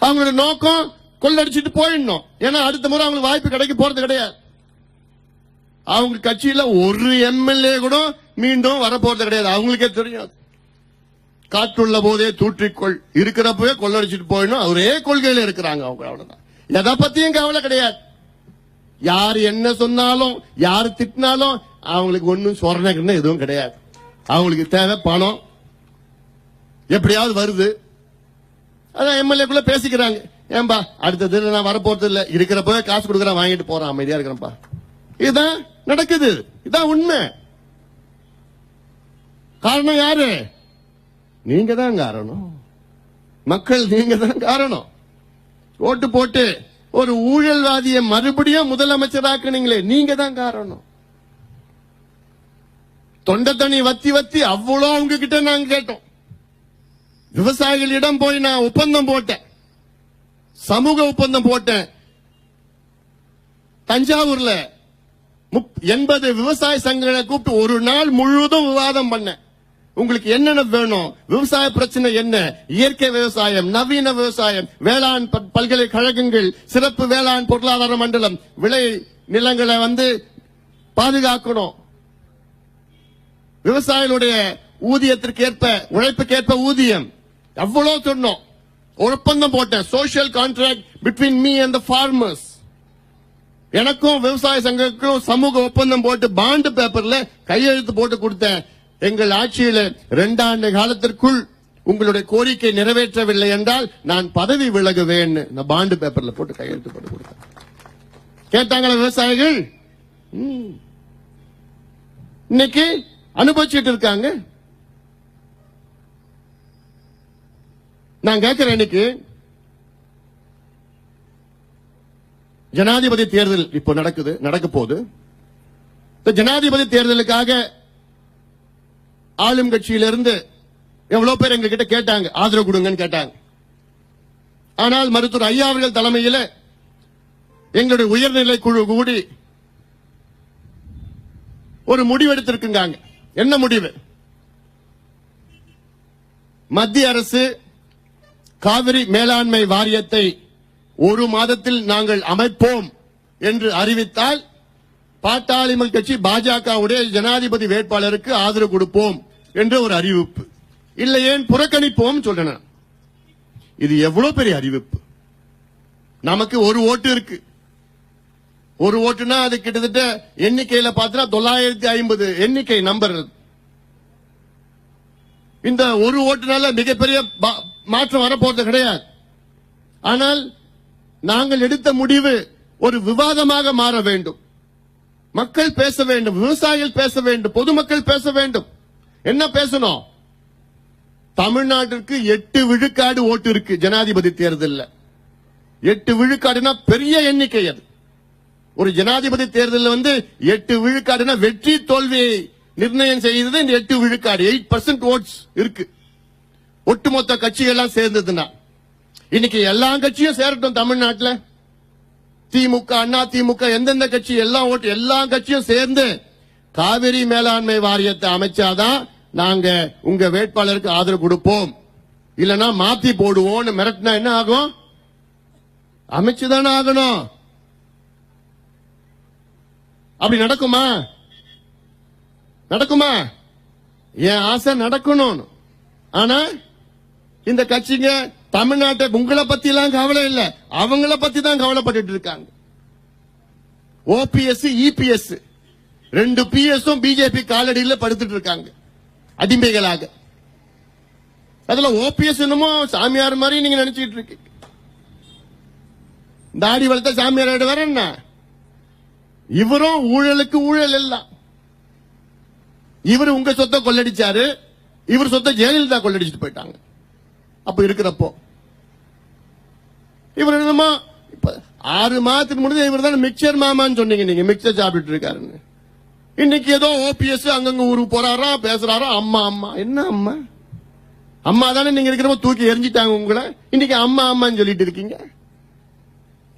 அவங்களோட நோக்கம் கொள்ளடிச்சிட்டு போயிடணும். ஏன்னா அடுத்த முறை அவங்களுக்கு வாய்ப்பு கிடைக்க போறது கிடையாது. அவங்க கட்சியில ஒரு எம்எல்ஏ கூட மீண்டும் வரப்போறது கிடையாது. அவங்களுக்கே தெரியும் காற்றுள்ள போதே தூற்றிக்கொள். இருக்கிறப்பவே கொள்ளடிச்சிட்டு போயிடணும். ஒரே கொள்கையில இருக்கிறாங்க அவங்க அவ்வளவுதான். எதை பத்தியும் கவலை கிடையாது. யார் என்ன சொன்னாலும் யார் திட்டினாலும் அவங்களுக்கு ஒன்னும் சொரணக்கன்னு எதுவும் கிடையாது. அவங்களுக்கு தேவை பணம். எப்படியாவது வருது. அதான் எம்எல்ஏக்குள்ள பேசிக்கிறாங்க. ஏன்பா அடுத்த தடவை நான் வரப்போறது இல்ல இருக்கிறப்ப காசு கொடுக்குறேன் வாங்கிட்டு போறேன். அமைதியா இருக்கிறேன்ப்பா இதுதான் நடக்குது. இதான் உண்மை. காரணம் யாரு? நீங்க தான் காரணம். மக்கள் நீங்க தான் காரணம். ஓட்டு போட்டு ஒரு ஊழல்வாதியை மறுபடியும் முதலமைச்சராக்குனீங்களே நீங்க தான் காரணம். தொண்டை தண்ணி வத்தி வத்தி அவ்வளோ அவங்க கிட்ட நாங்க கேட்டோம். விவசாயிகளிடம் போய் நான் ஒப்பந்தம் போட்டேன். சமூக ஒப்பந்தம் போட்டேன். தஞ்சாவூர்ல எண்பது விவசாய சங்கங்களை கூப்பிட்டு ஒரு நாள் முழுவதும் விவாதம் பண்ணேன். உங்களுக்கு என்னென்ன வேணும்? விவசாய பிரச்சனை என்ன? இயற்கை விவசாயம் நவீன விவசாயம் வேளாண் பல்கலைக்கழகங்கள் சிறப்பு வேளாண் பொருளாதார மண்டலம் விளை நிலங்களை வந்து பாதுகாக்கணும். விவசாயிகளுடைய ஊதியத்திற்கு ஏற்ப உழைப்புக்கு ஏற்ப ஊதியம். எவ்வளவு சொன்னோம்? ஒரு ஒப்பந்தம் போட்டேன். Social contract between me and farmers எனக்கும் விவசாய சங்கத்துக்கும் சமூக ஒப்பந்தம் போட்டு பாண்டு பேப்பர்ல கையெழுத்து போட்டு கொடுத்தேன். எங்கள் ஆட்சியில ரெண்டாண்டு காலத்திற்குள் உங்களுடைய கோரிக்கை நிறைவேற்றவில்லை என்றால் நான் பதவி விலகுவேன். நான் பாண்டு பேப்பர்ல போட்டு கையெழுத்து போட்டு கொடுத்தேன். கேட்டாங்களா விவசாயிகள்? ம். இன்னைக்கு அனுபவிச்சுட்டு இருக்காங்க. நான் கேட்கிறேன் இன்னைக்கு ஜனாதிபதி தேர்தல் இப்போ நடக்குது நடக்க போகுது. இந்த ஜனாதிபதி தேர்தலுக்காக ஆளும் கட்சியிலிருந்து எவ்வளவு பேர் எங்க கிட்ட கேட்டாங்க ஆதரவு கொடுங்கன்னு கேட்டாங்க. ஆனால் மருத்துவர் ஐயா அவர்கள் தலைமையில் எங்களுடைய உயர்நிலை குழு கூடி ஒரு முடிவு எடுத்திருக்குங்க என்ன முடிவு? மத்திய அரசு காவிரி மேலாண்மை வாரியத்தை ஒரு மாதத்தில் நாங்கள் அமைப்போம் என்று அறிவித்தால் பாட்டாளி மக்கள் கட்சி பாஜகவுடைய ஜனாதிபதி வேட்பாளருக்கு ஆதரவு கொடுப்போம் என்று ஒரு அறிவிப்பு. இல்லை ஏன் புறக்கணிப்போம் சொல்றேன்? இது எவ்வளவு பெரிய அறிவிப்பு? நமக்கு ஒரு ஓட்டு இருக்கு. ஒரு ஓட்டுனா அது கிட்டத்தட்ட எண்ணிக்கையில பார்த்தா தொள்ளாயிரத்தி ஐம்பது எண்ணிக்கை நம்பர் இந்த ஒரு ஓட்டுனால மிகப்பெரிய பா- மாற்றம் வரப்போறது கிடையாது. ஆனால் நாங்கள் எடுத்த முடிவு ஒரு விவாதமாக மாற வேண்டும். மக்கள் பேச வேண்டும் விவசாயிகள் பேச வேண்டும் பொதுமக்கள் பேச வேண்டும். என்ன பேசணும்? தமிழ்நாட்டிற்கு எட்டு விழுக்காடு ஓட்டு இருக்கு ஜனாதிபதி தேர்தலில். எட்டு விழுக்காடுனா பெரிய எண்ணிக்கை அது. ஒரு ஜனாதிபதி தேர்தலில் வந்து எட்டு விழுக்காடுனா வெற்றி தோல்வியை நிர்ணயம் செய்தது இந்த எட்டு விழுக்காடு எயிட் பர்சன்ட் ஓட்ஸ் இருக்கு. ஒட்டுமொத்த கட்சிகள்லாம் சேர்ந்ததுன்னா இன்னைக்கு எல்லா கட்சியும் சேரட்டும் தமிழ்நாட்டில். திமுக அண்ணா திமுக எந்தெந்த கட்சி எல்லாம் ஓட்டு எல்லா கட்சியும் சேர்ந்து காவிரி மேலாண்மை வாரியத்தை அமைச்சாதான் நாங்க உங்க வேட்பாளருக்கு ஆதரவு கொடுப்போம். இல்லனா மாத்தி போடுவோம்னு மிரட்டினா என்ன ஆகும்? அமைச்சுதானே ஆகணும். அப்படி நடக்குமா? நடக்குமா? என் ஆசை நடக்கணும் ஆனா இந்த கட்சிங்க தமிழ்நாட்டை உங்களை பத்தி எல்லாம் கவலை இல்ல. அவங்கள பத்தி தான் கவலைப்பட்டு இருக்காங்க ஓபிஎஸ் இபிஎஸ் ரெண்டு பிஎஸும் பிஜேபி காலடியில படுத்துட்டு இருக்காங்க. அடிமைகளாக. அதுல ஓபிஎஸ் என்னமோ சாமியார் மாதிரி நீங்க நினைச்சிட்டு இருக்கீங்க. தாடி வளர்த்த சாமியார் ஆயிடு வர என்ன? இவரும் ஊழலுக்கு ஊழல் எல்லாம் இவர் உங்க சொத்தை கொள்ளடிச்சாரு. இவர் சொத்தை ஜெயலலிதா கொள்ளடிச்சிட்டு போயிட்டாங்க. அப்ப இருக்கிறப்போ. இவர் என்னமா இப்ப ஆறு மாதத்துக்கு முன்னாடி இவர் தான் மிக்சர் மாமான்னு சொன்னீங்க நீங்க மிக்சர் சாப்பிட்டு இருக்காருன்னு. இன்னைக்கு ஏதோ ஓபிஎஸ் அங்கங்க ஊருக்கு போறாரா பேசுறாரா? அம்மா அம்மா. என்ன அம்மா? அம்மா தானே நீங்க இருக்கிறப்ப தூக்கி எரிஞ்சிட்டாங்க உங்களை. இன்னைக்கு அம்மா அம்மான்னு சொல்லிட்டு இருக்கீங்க.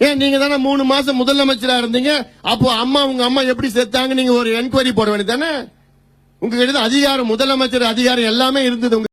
ஏன் நீங்க தானே மூணு மாசம் முதலமைச்சரா இருந்தீங்க? அப்போ அம்மா உங்க அம்மா எப்படி செத்தாங்க? நீங்க ஒரு என்கொயரி போட வேண்டியது தானே? உங்ககிட்ட அதிகாரம் முதலமைச்சர் அதிகாரம் எல்லாமே இருந்தது